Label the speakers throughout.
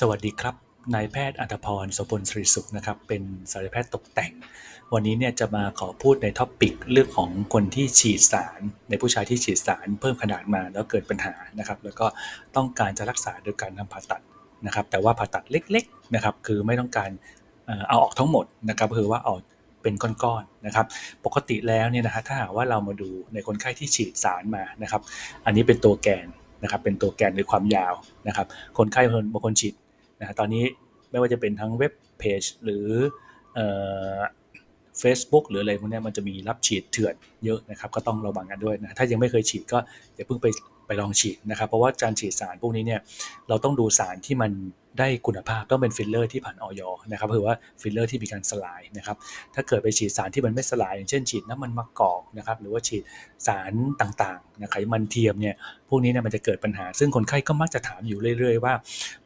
Speaker 1: สวัสดีครับ นายแพทย์อัตพรโสพลศรีสุขนะครับ เป็นศัลยแพทย์ตกแต่ง วันนี้เนี่ยจะมาขอพูดในท็อปปิกเรื่องของคนที่ฉีดสาร ในผู้ชายที่ฉีดสารเพิ่มขนาดมาแล้วเกิดปัญหานะครับ แล้วก็ต้องการจะรักษาโดยการทำผ่าตัดนะครับ แต่ว่าผ่าตัดเล็กๆนะครับ คือไม่ต้องการเอาออกทั้งหมดนะครับคือว่าเอาเป็นก้อนๆนะครับ ปกติแล้วเนี่ยนะฮะถ้าหากว่าเรามาดูในคนไข้ที่ฉีดสารมานะครับ อันนี้เป็นตัวแกนนะครับ เป็นตัวแกนหรือความยาวนะครับ คนไข้บางคนฉีด นะตอนนี้ไม่ว่าจะเป็นทั้งเว็บเพจหรือเฟซบุ๊กหรืออะไรพวกนี้มันจะมีรับฉีดเถื่อนเยอะนะครับ ก็ต้องระวังกันด้วยนะ ถ้ายังไม่เคยฉีดก็อย่าเพิ่งไปไปลองฉีดนะครับ เพราะว่าการฉีดสารพวกนี้เนี่ยเราต้องดูสารที่มัน ได้คุณภาพต้องเป็นฟิลเลอร์ที่ผ่านออยนะครับคือว่าฟิลเลอร์ที่มีการสลายนะครับถ้าเกิดไปฉีดสารที่มันไม่สลาย อย่างเช่นฉีดน้ำมันมะกอกนะครับหรือว่าฉีดสารต่างๆนะไขมันเทียมเนี่ยพวกนี้เนี่ยมันจะเกิดปัญหา ซึ่งคนไข้ก็มักจะถามอยู่เรื่อย ๆ ว่า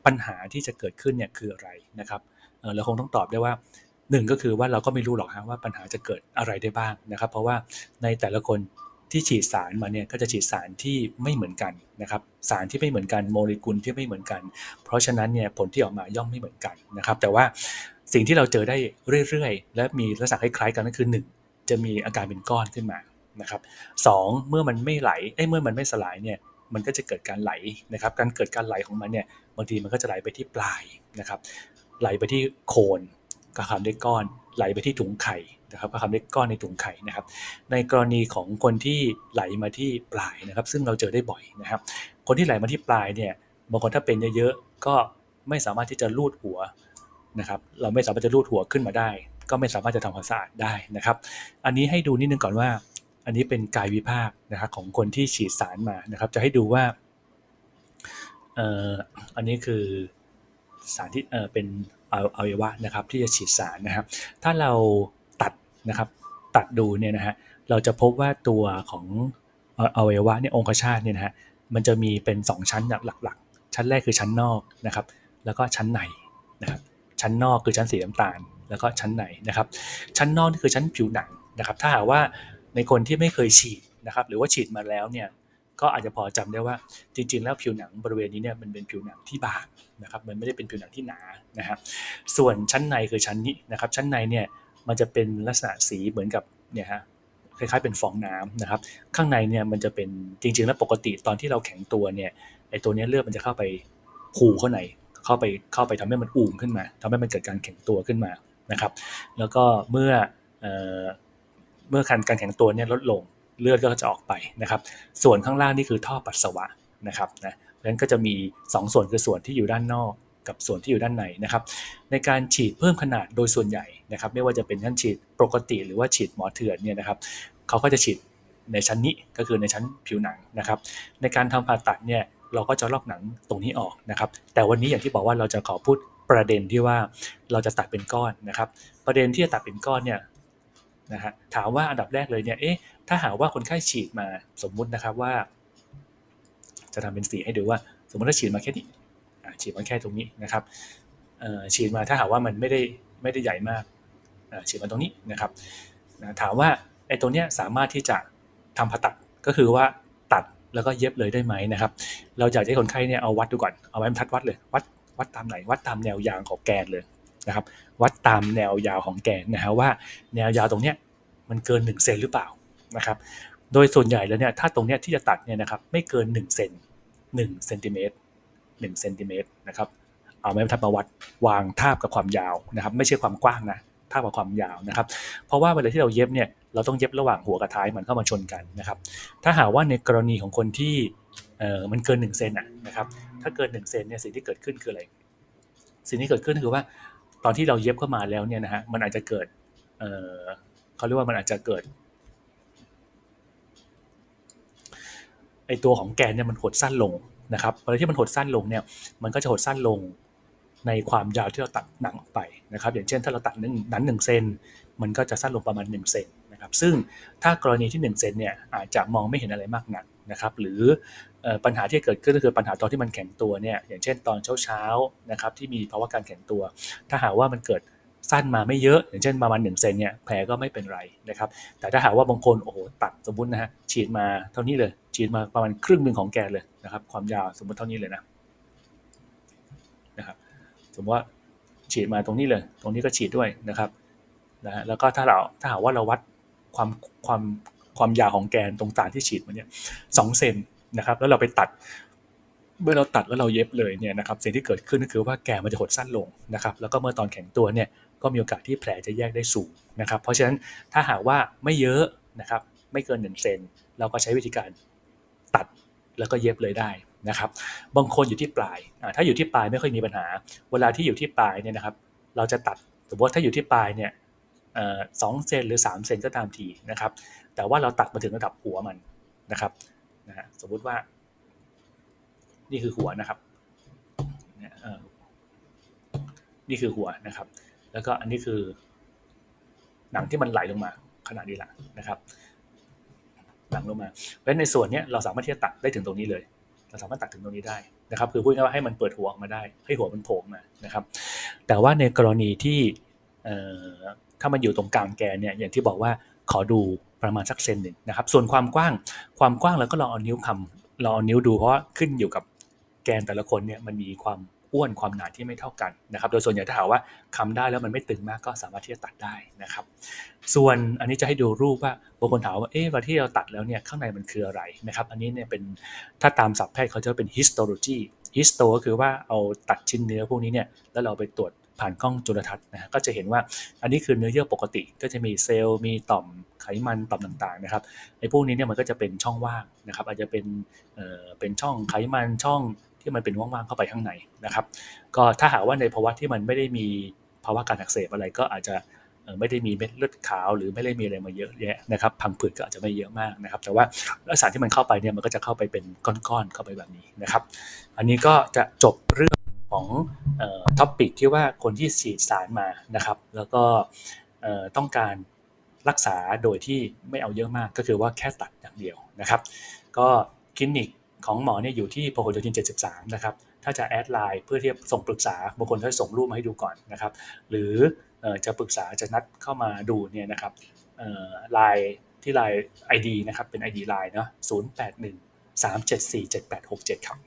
Speaker 1: ปัญหาที่จะเกิดขึ้นเนี่ยคืออะไรนะครับเอ่อเราคงต้องตอบได้ว่าหนึ่งก็คือว่าเราก็ไม่รู้หรอกฮะว่าปัญหาจะเกิดอะไรได้บ้างนะครับ เพราะว่าในแต่ละคน ที่ฉีดสารมาเนี่ยก็จะฉีดสารที่ไม่เหมือนกันนะครับสารที่ไม่เหมือนกันโมเลกุลที่ไม่เหมือนกัน เพราะฉะนั้นเนี่ยผลที่ออกมาย่อมไม่เหมือนกันนะครับ แต่ว่าสิ่งที่เราเจอได้เรื่อยๆ และมีลักษณะคล้ายๆกันก็คือ 1 จะมีอาการเป็นก้อนขึ้นมานะครับสองเมื่อมันไม่ไหลเอ้เมื่อมันไม่สลายเนี่ยมันก็จะเกิดการไหลนะครับ การเกิดการไหลของมันเนี่ยบางทีมันก็จะไหลไปที่ปลายนะครับไหลไปที่โคน ก็ทำได้ก้อนไหลไปที่ถุงไข่นะครับก็ทำได้ก้อนในถุงไข่นะครับ ในกรณีของคนที่ไหลมาที่ปลายนะครับ ซึ่งเราเจอได้บ่อยนะครับ คนที่ไหลมาที่ปลายเนี่ยบางคนถ้าเป็นเยอะๆก็ไม่สามารถที่จะลูดหัวนะครับเราไม่สามารถจะลูดหัวขึ้นมาได้ ก็ไม่สามารถจะทำความสะอาดได้นะครับ อันนี้ให้ดูนิดนึงก่อนว่า อันนี้เป็นกายวิภาคนะครับของคนที่ฉีดสารมานะครับ จะให้ดูว่าเอ่ออันนี้คือ สารที่เออเป็นอวัยวะนะครับที่จะฉีดสารนะครับ ถ้าเราตัดนะครับตัดดูเนี่ยนะฮะเราจะพบว่าตัวของเอ่ออวัยวะเนี่ยองคชาตเนี่ยนะฮะมันจะมีเป็น 2 ชั้นหลักๆ ชั้นแรกคือชั้นนอกนะครับ แล้วก็ชั้นในนะครับชั้นนอกคือชั้นสีน้ำตาล แล้วก็ชั้นในนะครับ ชั้นนอกนี่คือชั้นผิวหนังนะครับ ถ้าหากว่าในคนที่ไม่เคยฉีดนะครับ หรือว่าฉีดมาแล้วเนี่ย ก็อาจจะพอจำได้ว่าจริง ๆ แล้วผิวหนังบริเวณนี้เนี่ยมันเป็นผิวหนังที่บางนะครับมันไม่ได้เป็นผิวหนังที่หนานะครับส่วนชั้นในคือชั้นนี้นะครับชั้นในเนี่ยมันจะเป็นลักษณะสีเหมือนกับเนี่ยฮะคล้ายๆเป็นฟองน้ำนะครับ ข้างในเนี่ยมันจะเป็นจริง ๆ แล้วปกติตอนที่เราแข็งตัวเนี่ยไอตัวนี้เลือดมันจะเข้าไปผูเข้าในเข้าไปเข้าไปทำให้มันอุ่มขึ้นมาทำให้มันเกิดการแข็งตัวขึ้นมานะครับ แล้วก็เมื่อเอ่อเมื่อการการแข็งตัวเนี่ยลดลง เลือดก็จะออกไปนะครับ ส่วนข้างล่างนี่คือท่อปัสสาวะนะครับนะเพราะฉะนั้นก็จะมี 2 ส่วนคือส่วนที่อยู่ด้านนอกกับส่วนที่อยู่ด้านในนะครับ ในการฉีดเพิ่มขนาดโดยส่วนใหญ่นะครับ ไม่ว่าจะเป็นชั้นฉีดปกติหรือว่าฉีดหมอเถื่อนเนี่ยนะครับเขาก็จะฉีดในชั้นนี้ก็คือในชั้นผิวหนังนะครับ ในการทำผ่าตัดเนี่ยเราก็จะลอกหนังตรงนี้ออกนะครับ แต่วันนี้อย่างที่บอกว่าเราจะขอพูดประเด็นที่ว่าเราจะตัดเป็นก้อนนะครับ ประเด็นที่จะตัดเป็นก้อนเนี่ย นะฮะถามว่าอันดับแรกเลยเนี่ยเอ๊ะถ้าหากว่าคนไข้ฉีดมาสมมุตินะครับว่า จะทำเป็นสีให้ดูว่า สมมติถ้าฉีดมาแค่นี้ฉีดมาแค่ตรงนี้นะครับฉีดมาถ้าหากว่ามันไม่ได้ไม่ได้ใหญ่มากฉีดมาตรงนี้นะครับถามว่าไอ้ตรงเนี้ยสามารถที่จะทำผ่าตัดก็คือว่าตัดแล้วก็เย็บเลยได้ไหมนะครับ เราอยากให้คนไข้เนี่ยเอาวัดดูก่อน เอาไม้บรรทัดวัดเลย วัดวัดตามไหน วัดตามแนวยางของแกนเลย นะครับวัดตามแนวยาวของแกนนะฮะว่าแนวยาวตรงเนี้ยมันเกิน1เซนหรือเปล่านะครับโดยส่วนใหญ่แล้วเนี่ยถ้าตรงเนี้ยที่จะตัดเนี่ยนะครับไม่เกิน1เซน1เซนติเมตร1เซนติเมตรนะครับเอาไม้บรรทัดมาวัดวางทาบกับความยาวนะครับไม่ใช่ความกว้างนะทาบกับความยาวนะครับเพราะว่าเวลาที่เราเย็บเนี่ยเราต้องเย็บระหว่างหัวกับท้ายมันเข้ามาชนกันนะครับถ้าหากว่าในกรณีของคนที่เอ่อมันเกิน1เซนอะนะครับถ้าเกิน1เซนเนี่ยสิ่งที่เกิดขึ้นคืออะไรสิ่งที่เกิดขึ้นคือว่า ตอนที่เราเย็บเข้ามาแล้วเนี่ยนะฮะมันอาจจะเกิดเออเขาเรียกว่ามันอาจจะเกิดไอตัวของแกนเนี่ยมันหดสั้นลงนะครับเวลาที่มันหดสั้นลงเนี่ยมันก็จะหดสั้นลงในความยาวที่เราตัดหนังออกไปนะครับ อย่างเช่นถ้าเราตัดหนังหนังหนึ่งเซนมันก็จะสั้นลงประมาณ1เซนนะครับซึ่งถ้ากรณีที่1เซนเนี่ยอาจจะมองไม่เห็นอะไรมากนัก นะครับหรือปัญหาที่เกิดขึ้นก็คือปัญหาตอนที่มันแข็งตัวเนี่ยอย่างเช่นตอนเช้าๆนะครับที่มีภาวะการแข็งตัว ถ้าหากว่ามันเกิดสั้นมาไม่เยอะ อย่างเช่นประมาณ1เซนเนี่ยแผลก็ไม่เป็นไรนะครับแต่ถ้าหากว่าบางคนโอ้โหตัดสมมุตินะฮะฉีดมาเท่านี้เลย ฉีดมาประมาณครึ่งหนึ่งของแกนเลยนะครับความยาวสมมติเท่านี้เลยนะนะครับสมมติว่าฉีดมาตรงนี้เลย ตรงนี้ก็ฉีดด้วยนะครับนะฮะแล้วก็ถ้าเราถ้าหากว่าเราวัดความความ ความยาวของแกนตรงกลางที่ฉีดมาเนี่ยสองเซนนะครับ แล้วเราไปตัด เมื่อเราตัดแล้วเราเย็บเลยเนี่ยนะครับสิ่งที่เกิดขึ้นก็คือว่าแกนมันจะหดสั้นลงนะครับ แล้วก็เมื่อตอนแข็งตัวเนี่ยก็มีโอกาสที่แผลจะแยกได้สูงนะครับ เพราะฉะนั้นถ้าหากว่าไม่เยอะนะครับ ไม่เกิน1เซนเราก็ใช้วิธีการตัดแล้วก็เย็บเลยได้นะครับ บางคนอยู่ที่ปลาย ถ้าอยู่ที่ปลายไม่ค่อยมีปัญหา เวลาที่อยู่ที่ปลายเนี่ยนะครับ เราจะตัดสมมติว่าถ้าอยู่ที่ปลายเนี่ย สองเซนหรือ 3 เซนก็ตามทีนะครับ แต่ว่าเราตัดมาถึงระดับหัวมันนะครับนะสมมุติว่า นี่คือหัวนะครับนี่คือหัวนะครับ แล้วก็อันนี้คือ หนังที่มันไหลลงมาขนาดนี้แหละนะครับหนังลงมา เพราะในส่วนนี้เราสามารถที่จะตัดได้ถึงตรงนี้เลย เราสามารถตัดถึงตรงนี้ได้นะครับ คือพูดง่ายว่าให้มันเปิดหัวออกมาได้ ให้หัวมันโผล่มานะครับ แต่ว่าในกรณีที่ ถ้ามันอยู่ตรงกลางแกนเนี่ยอย่างที่บอกว่าขอดูประมาณสักเซนหนึ่งนะครับ ส่วนความกว้างความกว้างเราก็ลองเอานิ้วคำลองเอานิ้วดูเพราะขึ้นอยู่กับแกนแต่ละคนเนี่ยมันมีความอ้วนความหนาที่ไม่เท่ากันนะครับ โดยส่วนใหญ่ถ้าหากว่าคำได้แล้วมันไม่ตึงมากก็สามารถที่จะตัดได้นะครับ ส่วนอันนี้จะให้ดูรูปว่าบางคนถามว่าเอ๊ะวันที่เราตัดแล้วเนี่ยข้างในมันคืออะไรนะครับ อันนี้เนี่ยเป็นถ้าตามศัพท์แพทย์เขาจะเป็น histology histo ก็คือว่าเอาตัดชิ้นเนื้อพวกนี้เนี่ยแล้วเราไปตรวจ ผ่านกล้องจุลทรรศน์นะก็จะเห็นว่าอันนี้คือเนื้อเยื่อปกติก็จะมีเซลล์มีต่อมไขมันต่อมต่างๆนะครับไอ้พวกนี้เนี่ยมันก็จะเป็นช่องว่างนะครับ อาจจะเป็นเอ่อเป็นช่องไขมันช่องที่มันเป็นว่างๆเข้าไปข้างในนะครับ ก็ถ้าหากว่าในภาวะที่มันไม่ได้มีภาวะการอักเสบอะไรก็อาจจะไม่ได้มีเม็ดเลือดขาวหรือไม่ได้มีอะไรมาเยอะแยะนะครับพังผืดก็อาจจะไม่เยอะมากนะครับ แต่ว่าสารที่มันเข้าไปเนี่ยมันก็จะเข้าไปเป็นก้อนๆเข้าไปแบบนี้นะครับ อันนี้ก็จะจบเรื่อง ของท็อปปิกที่ว่าคนที่ฉีดสารมานะครับ แล้วก็ต้องการรักษาโดยที่ไม่เอาเยอะมากก็คือว่าแค่ตัดอย่างเดียวนะครับ ก็คลินิกของหมอเนี่ยอยู่ที่พหลโยธิน 73 นะครับ ถ้าจะแอดไลน์เพื่อที่จะส่งปรึกษาบางคนจะส่งรูปมาให้ดูก่อนนะครับ หรือจะปรึกษาจะนัดเข้ามาดูเนี่ยนะครับไลน์ที่ไลน์ ID นะครับ เป็น ID ไลน์เนาะ081 374 7867 ครับ